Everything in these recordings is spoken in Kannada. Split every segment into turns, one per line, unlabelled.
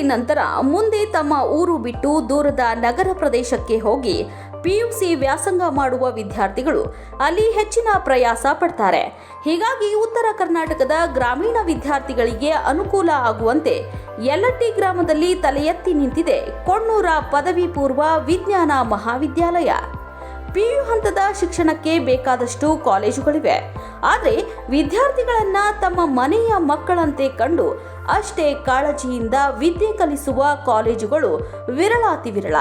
ನಂತರ ಮುಂದೆ ತಮ್ಮ ಊರು ಬಿಟ್ಟು ದೂರದ ನಗರ ಪ್ರದೇಶಕ್ಕೆ ಹೋಗಿ ಪಿಯುಸಿ ವ್ಯಾಸಂಗ ಮಾಡುವ ವಿದ್ಯಾರ್ಥಿಗಳು ಅಲ್ಲಿ ಹೆಚ್ಚಿನ ಪ್ರಯಾಸ ಪಡ್ತಾರೆ. ಹೀಗಾಗಿ ಉತ್ತರ ಕರ್ನಾಟಕದ ಗ್ರಾಮೀಣ ವಿದ್ಯಾರ್ಥಿಗಳಿಗೆ ಅನುಕೂಲ ಆಗುವಂತೆ ಯಲ್ಲಟ್ಟಿ ಗ್ರಾಮದಲ್ಲಿ ತಲೆ ನಿಂತಿದೆ. ಕೊಣ್ಣೂರ ಪದವಿ ಪೂರ್ವ ವಿಜ್ಞಾನ ಮಹಾವಿದ್ಯಾಲಯ. ಪಿಯು ಹಂತದ ಶಿಕ್ಷಣಕ್ಕೆ ಬೇಕಾದಷ್ಟು ಕಾಲೇಜುಗಳಿವೆ. ಆದರೆ ವಿದ್ಯಾರ್ಥಿಗಳನ್ನ ತಮ್ಮ ಮನೆಯ ಮಕ್ಕಳಂತೆ ಕಂಡು ಅಷ್ಟೇ ಕಾಳಜಿಯಿಂದ ವಿದ್ಯೆ ಕಲಿಸುವ ಕಾಲೇಜುಗಳು ವಿರಳಾತಿ ವಿರಳ.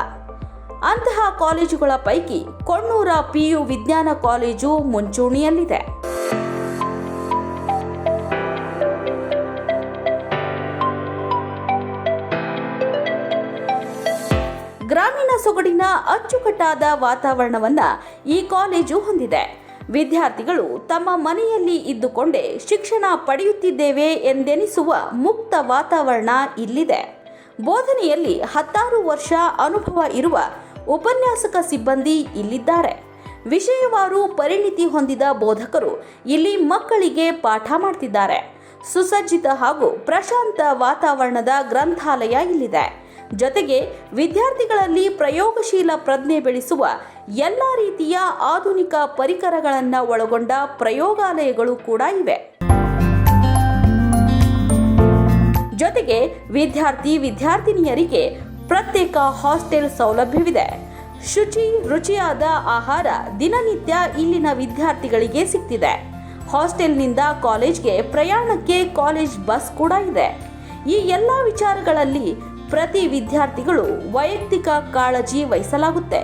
ಅಂತಹ ಕಾಲೇಜುಗಳ ಪೈಕಿ ಕೊಣ್ಣೂರ ಪಿಯು ವಿಜ್ಞಾನ ಕಾಲೇಜು ಮುಂಚೂಣಿಯಲ್ಲಿದೆ. ಗ್ರಾಮೀಣ ಸೊಗಡಿನ ಅಚ್ಚುಕಟ್ಟಾದ ವಾತಾವರಣವನ್ನ ಈ ಕಾಲೇಜು ಹೊಂದಿದೆ. ವಿದ್ಯಾರ್ಥಿಗಳು ತಮ್ಮ ಮನೆಯಲ್ಲಿ ಇದ್ದುಕೊಂಡೇ ಶಿಕ್ಷಣ ಪಡೆಯುತ್ತಿದ್ದೇವೆ ಎಂದೆನಿಸುವ ಮುಕ್ತ ವಾತಾವರಣ ಇಲ್ಲಿದೆ. ಬೋಧನೆಯಲ್ಲಿ ಹತ್ತಾರು ವರ್ಷ ಅನುಭವ ಇರುವ ಉಪನ್ಯಾಸಕ ಸಿಬ್ಬಂದಿ ಇಲ್ಲಿದ್ದಾರೆ. ವಿಷಯವಾರು ಪರಿಣಿತಿ ಹೊಂದಿದ ಬೋಧಕರು ಇಲ್ಲಿ ಮಕ್ಕಳಿಗೆ ಪಾಠ ಮಾಡ್ತಿದ್ದಾರೆ. ಸುಸಜ್ಜಿತ ಹಾಗೂ ಪ್ರಶಾಂತ ವಾತಾವರಣದ ಗ್ರಂಥಾಲಯ ಇಲ್ಲಿದೆ. ಜೊತೆಗೆ ವಿದ್ಯಾರ್ಥಿಗಳಲ್ಲಿ ಪ್ರಯೋಗಶೀಲ ಪ್ರಜ್ಞೆ ಬೆಳೆಸುವ ಎಲ್ಲ ರೀತಿಯ ಆಧುನಿಕ ಪರಿಕರಗಳನ್ನು ಒಳಗೊಂಡ ಪ್ರಯೋಗಾಲಯಗಳು ಕೂಡ ಇವೆ. ಜೊತೆಗೆ ವಿದ್ಯಾರ್ಥಿ ವಿದ್ಯಾರ್ಥಿನಿಯರಿಗೆ ಪ್ರತ್ಯೇಕ ಹಾಸ್ಟೆಲ್ ಸೌಲಭ್ಯವಿದೆ. ಶುಚಿ, ರುಚಿಯಾದ ಆಹಾರ ದಿನನಿತ್ಯ ಇಲ್ಲಿನ ವಿದ್ಯಾರ್ಥಿಗಳಿಗೆ ಸಿಕ್ತಿದೆ ಹಾಸ್ಟೆಲ್ನಿಂದ ಕಾಲೇಜ್ಗೆ ಪ್ರಯಾಣಕ್ಕೆ ಕಾಲೇಜ್ ಬಸ್ ಕೂಡ ಇದೆ. ಈ ಎಲ್ಲ ವಿಚಾರಗಳಲ್ಲಿ ಪ್ರತಿ ವಿದ್ಯಾರ್ಥಿಗಳು ವೈಯಕ್ತಿಕ ಕಾಳಜಿ ವಹಿಸಲಾಗುತ್ತೆ.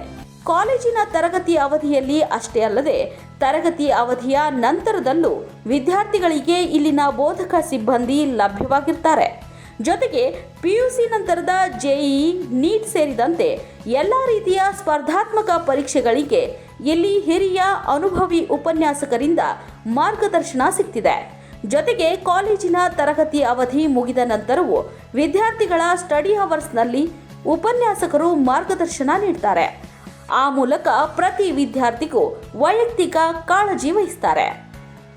ಕಾಲೇಜಿನ ತರಗತಿ ಅವಧಿಯಲ್ಲಿ ಅಷ್ಟೇ ಅಲ್ಲದೆ ತರಗತಿ ಅವಧಿಯ ನಂತರದಲ್ಲೂ ವಿದ್ಯಾರ್ಥಿಗಳಿಗೆ ಇಲ್ಲಿನ ಬೋಧಕ ಸಿಬ್ಬಂದಿ ಲಭ್ಯವಾಗಿರ್ತಾರೆ. ಜೊತೆಗೆ ಪಿಯುಸಿ ನಂತರದ ಜೆಇಇ ನೀಟ್ ಸೇರಿದಂತೆ ಎಲ್ಲ ರೀತಿಯ ಸ್ಪರ್ಧಾತ್ಮಕ ಪರೀಕ್ಷೆಗಳಿಗೆ ಇಲ್ಲಿ ಹಿರಿಯ ಅನುಭವಿ ಉಪನ್ಯಾಸಕರಿಂದ ಮಾರ್ಗದರ್ಶನ ಸಿಗ್ತಿದೆ. ಜೊತೆಗೆ ಕಾಲೇಜಿನ ತರಗತಿ ಅವಧಿ ಮುಗಿದ ನಂತರವೂ ವಿದ್ಯಾರ್ಥಿಗಳ ಸ್ಟಡಿ ಅವರ್ಸ್ನಲ್ಲಿ ಉಪನ್ಯಾಸಕರು ಮಾರ್ಗದರ್ಶನ ನೀಡ್ತಾರೆ. ಆ ಮೂಲಕ ಪ್ರತಿ ವಿದ್ಯಾರ್ಥಿಗೂ ವೈಯಕ್ತಿಕ ಕಾಳಜಿ ವಹಿಸ್ತಾರೆ.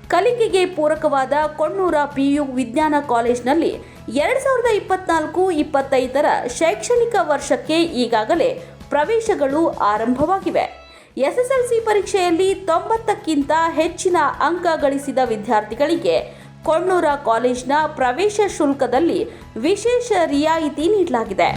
ಕಲಿಕೆಗೆ ಪೂರಕವಾದ ಕೊಣ್ಣೂರ ಪಿಯು ವಿಜ್ಞಾನ ಕಾಲೇಜಿನಲ್ಲಿ ಎರಡು ಸಾವಿರದ ಇಪ್ಪತ್ನಾಲ್ಕು ಇಪ್ಪತ್ತೈದರ ಶೈಕ್ಷಣಿಕ ವರ್ಷಕ್ಕೆ ಈಗಾಗಲೇ ಪ್ರವೇಶಗಳು ಆರಂಭವಾಗಿವೆ. ಎಸ್ಎಸ್ಎಲ್ಸಿ ಪರೀಕ್ಷೆಯಲ್ಲಿ ತೊಂಬತ್ತಕ್ಕಿಂತ ಹೆಚ್ಚಿನ ಅಂಕ ಗಳಿಸಿದ ವಿದ್ಯಾರ್ಥಿಗಳಿಗೆ ಕೊಣ್ಣೂರ ಕಾಲೇಜಿನ ಪ್ರವೇಶ ಶುಲ್ಕದಲ್ಲಿ ವಿಶೇಷ ರಿಯಾಯಿತಿ ನೀಡಲಾಗಿದೆ.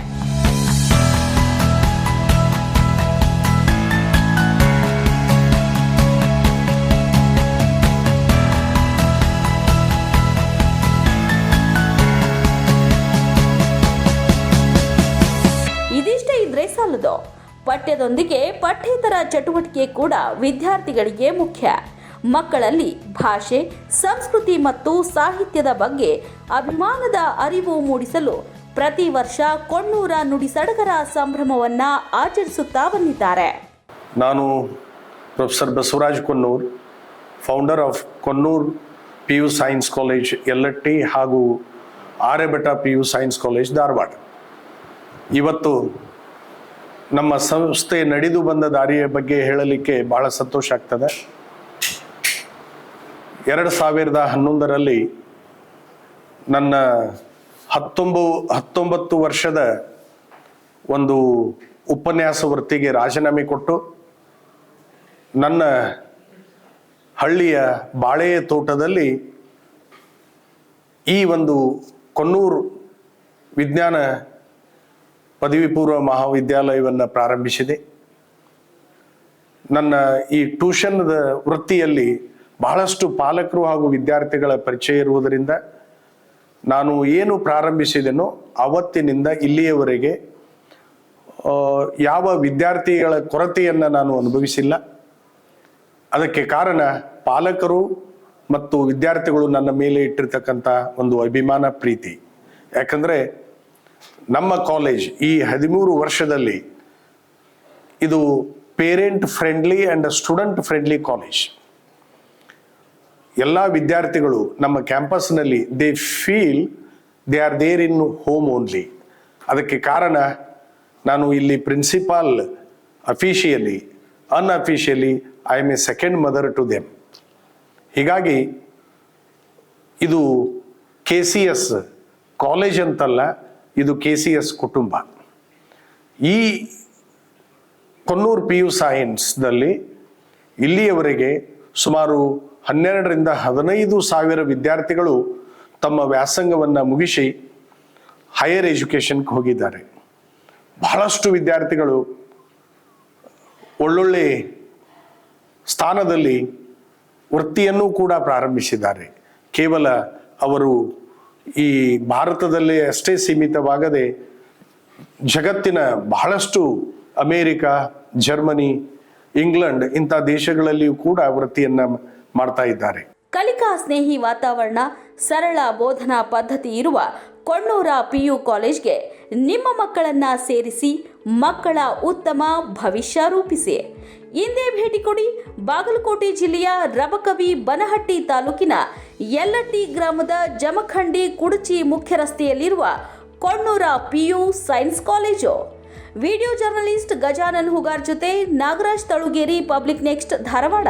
ಇದಿಷ್ಟೇ ಇದ್ರೆ ಸಾಲದು. ಪಠ್ಯದೊಂದಿಗೆ ಪಠ್ಯೇತರ ಚಟುವಟಿಕೆ ಕೂಡ ವಿದ್ಯಾರ್ಥಿಗಳಿಗೆ ಮುಖ್ಯ. ಮಕ್ಕಳಲ್ಲಿ ಭಾಷೆ, ಸಂಸ್ಕೃತಿ ಮತ್ತು ಸಾಹಿತ್ಯದ ಬಗ್ಗೆ ಅಭಿಮಾನದ ಅರಿವು ಮೂಡಿಸಲು ಪ್ರತಿ ವರ್ಷ ಕೊಣ್ಣೂರ ನುಡಿಸಡಗರ ಸಂಭ್ರಮವನ್ನ ಆಚರಿಸುತ್ತಾ ಬಂದಿದ್ದಾರೆ.
ನಾನು professor Basavaraj Konnur founder of Konnur P U science college Yallatti ಹಾಗೂ Aryabhata P U science college Dharwad. ಇವತ್ತು ನಮ್ಮ ಸಂಸ್ಥೆ ನಡೆದು ಬಂದ ದಾರಿಯ ಬಗ್ಗೆ ಹೇಳಲಿಕ್ಕೆ ಬಹಳ ಸಂತೋಷ ಆಗ್ತದೆ. ಎರಡು ಸಾವಿರದ ಹನ್ನೊಂದರಲ್ಲಿ ನನ್ನ ಹತ್ತೊಂಬ, ಹತ್ತೊಂಬತ್ತು ವರ್ಷದ ಒಂದು ಉಪನ್ಯಾಸ ವೃತ್ತಿಗೆ ರಾಜೀನಾಮೆ ಕೊಟ್ಟು, ನನ್ನ ಹಳ್ಳಿಯ ಬಾಳೆ ತೋಟದಲ್ಲಿ ಈ ಒಂದು ಕೊನ್ನೂರು ವಿಜ್ಞಾನ ಪದವಿ ಪೂರ್ವ ಮಹಾವಿದ್ಯಾಲಯವನ್ನು ಪ್ರಾರಂಭಿಸಿದೆ. ನನ್ನ ಈ ಟ್ಯೂಷನ್ದ ವೃತ್ತಿಯಲ್ಲಿ ಬಹಳಷ್ಟು ಪಾಲಕರು ಹಾಗೂ ವಿದ್ಯಾರ್ಥಿಗಳ ಪರಿಚಯ ಇರುವುದರಿಂದ ನಾನು ಏನು ಪ್ರಾರಂಭಿಸಿದೆನೋ ಅವತ್ತಿನಿಂದ ಇಲ್ಲಿಯವರೆಗೆ ಯಾವ ವಿದ್ಯಾರ್ಥಿಗಳ ಕೊರತೆಯನ್ನು ನಾನು ಅನುಭವಿಸಿಲ್ಲ. ಅದಕ್ಕೆ ಕಾರಣ ಪಾಲಕರು ಮತ್ತು ವಿದ್ಯಾರ್ಥಿಗಳು ನನ್ನ ಮೇಲೆ ಇಟ್ಟಿರ್ತಕ್ಕಂಥ ಒಂದು ಅಭಿಮಾನ ಪ್ರೀತಿ. ಯಾಕಂದ್ರೆ ನಮ್ಮ ಕಾಲೇಜ್ ಈ ಹದಿಮೂರು ವರ್ಷದಲ್ಲಿ ಇದು parent friendly and student friendly college ಎಲ್ಲ ವಿದ್ಯಾರ್ಥಿಗಳು ನಮ್ಮ ಕ್ಯಾಂಪಸ್ನಲ್ಲಿ they feel they are there in home only ಅದಕ್ಕೆ ಕಾರಣ, ನಾನು ಇಲ್ಲಿ principal officially unofficially I am a second mother to them ಹೀಗಾಗಿ, ಇದು ಕೆ ಸಿ ಎಸ್ ಕಾಲೇಜ್ ಅಂತಲ್ಲ ಇದು ಕೆ ಸಿ ಎಸ್ ಕುಟುಂಬ. ಈ ಕೊನ್ನೂರು ಪಿ ಯು ಸೈನ್ಸ್ನಲ್ಲಿ ಇಲ್ಲಿಯವರೆಗೆ ಸುಮಾರು ಹನ್ನೆರಡರಿಂದ ಹದಿನೈದು ಸಾವಿರ ವಿದ್ಯಾರ್ಥಿಗಳು ತಮ್ಮ ವ್ಯಾಸಂಗವನ್ನು ಮುಗಿಸಿ ಹೈಯರ್ ಎಜುಕೇಷನ್ಗೆ ಹೋಗಿದ್ದಾರೆ. ಬಹಳಷ್ಟು ವಿದ್ಯಾರ್ಥಿಗಳು ಒಳ್ಳೊಳ್ಳೆ ಸ್ಥಾನದಲ್ಲಿ ವೃತ್ತಿಯನ್ನು ಕೂಡ ಪ್ರಾರಂಭಿಸಿದ್ದಾರೆ. ಕೇವಲ ಅವರು ಈ ಭಾರತದಲ್ಲಿ ಅಷ್ಟೇ ಸೀಮಿತವಾಗದೆ ಜಗತ್ತಿನ ಬಹಳಷ್ಟು ಅಮೇರಿಕ, ಜರ್ಮನಿ, ಇಂಗ್ಲೆಂಡ್ ಇಂಥ ದೇಶಗಳಲ್ಲಿಯೂ ಕೂಡ ವೃತ್ತಿಯನ್ನ ಮಾಡ್ತಾ ಇದ್ದಾರೆ.
ಕಲಿಕಾ ಸ್ನೇಹಿ ವಾತಾವರಣ, ಸರಳ ಬೋಧನಾ ಪದ್ಧತಿ ಇರುವ ಕೊಣ್ಣೂರ ಪಿಯು ಕಾಲೇಜ್ಗೆ ನಿಮ್ಮ ಮಕ್ಕಳನ್ನ ಸೇರಿಸಿ ಮಕ್ಕಳ ಉತ್ತಮ ಭವಿಷ್ಯ ರೂಪಿಸಿ. ಇಂದೇ ಭೇಟಿ ಕೊಡಿ ಬಾಗಲಕೋಟೆ ಜಿಲ್ಲೆಯ ರಬಕವಿ ಬನಹಟ್ಟಿ ತಾಲೂಕಿನ ಯಲ್ಲಟ್ಟಿ ಗ್ರಾಮದ ಜಮಖಂಡಿ ಕುಡಚಿ ಮುಖ್ಯ ರಸ್ತೆಯಲ್ಲಿರುವ Konnur PU science college. Video journalist Gajanan Hugar ಜೊತೆ ನಾಗರಾಜ್ ತಳುಗೇರಿ ಪಬ್ಲಿಕ್ ನೆಕ್ಸ್ಟ್ ಧಾರವಾಡ.